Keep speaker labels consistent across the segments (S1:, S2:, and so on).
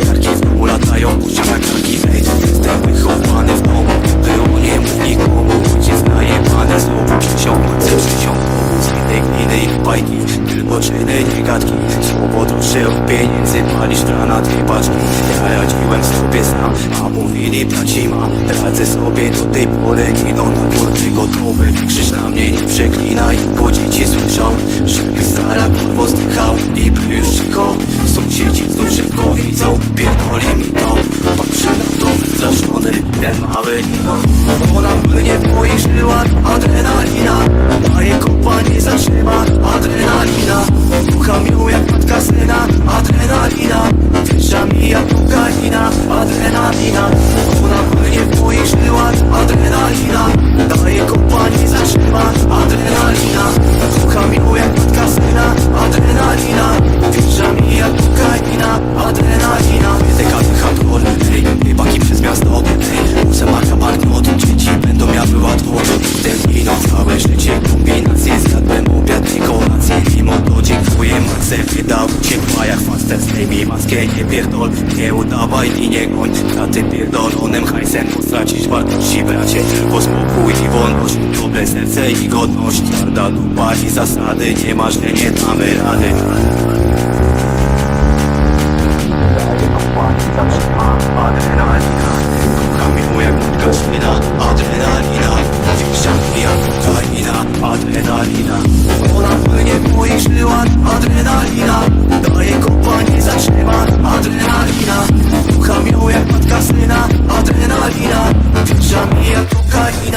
S1: pięciu zbojarki Znowu latają, Ej, jestem wychowany w domu Było nie mów nikomu. Ojciec najebany znowu Przysiągłem, chcę przysiąg Z innej gliny i bajki Tylko czyny, nie gadki. Słowo droższe od pieniędzy Palisz granaty, paczki. Ja radziłem sobie sam A mówili braci mam. Radzę sobie do tej pory Idą na mnie nie przeklinaj Bo dzieci słyszą Żeby stara kurwo zdychał. I już cicho Sąsiedzi znów szybko widzą Pierdoli mi to. Patrzy na to wystraszony Ten mały Ona płynie w moich żyłach Adrenalina. Kopa nie zatrzyma Adrenalina. Kocham ją jak matka syna Adrenalina Faster zdejmij maskę Nie pierdol, nie udawaj i nie goń Za tym pierdolonym hajsem Bo stracisz wartości bracie. Tylko spokój i wolność Dobre serce i godność. Twarda dupa i zasady Nie masz, nie damy rady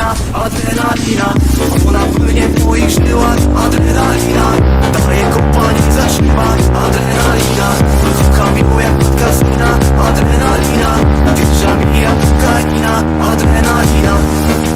S1: adrenalina, adrenalina. Ona płynie w moich żyłach, adrenalina. Daje kompanii zatrzymać, adrenalina. Rucha miło jak kasyna, adrenalina. Wieża mi jak adrenalina.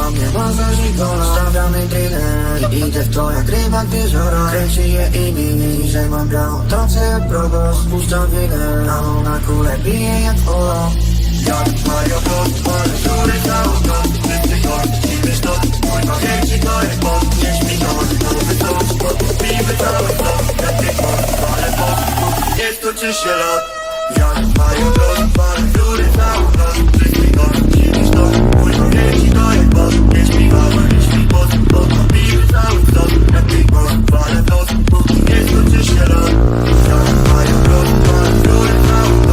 S1: po mnie Możesz i kola Stawiamy dealer Idę w twoje grywa, gdy żoro Kręci je i mini, że
S2: mam białą Trącę jak progo Spuszczam winę. A ona kule bije jak polo Jak Mario Bond Ale który cały dom Wszyscy gość i wiesz to Mój pachęci to jest bond Nie śmij to Nowy dom Podpijmy cały dom Lepiej bond Ale bond Nie stoczy się lot Jak Mario Bond Let's go up. Shalom. Sound fire, blood, blood, blood, blood, blood.